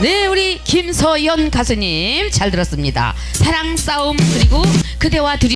네, 우리 김서연 가수님 잘 들었습니다. 사랑 싸움 그리고 그대와 둘이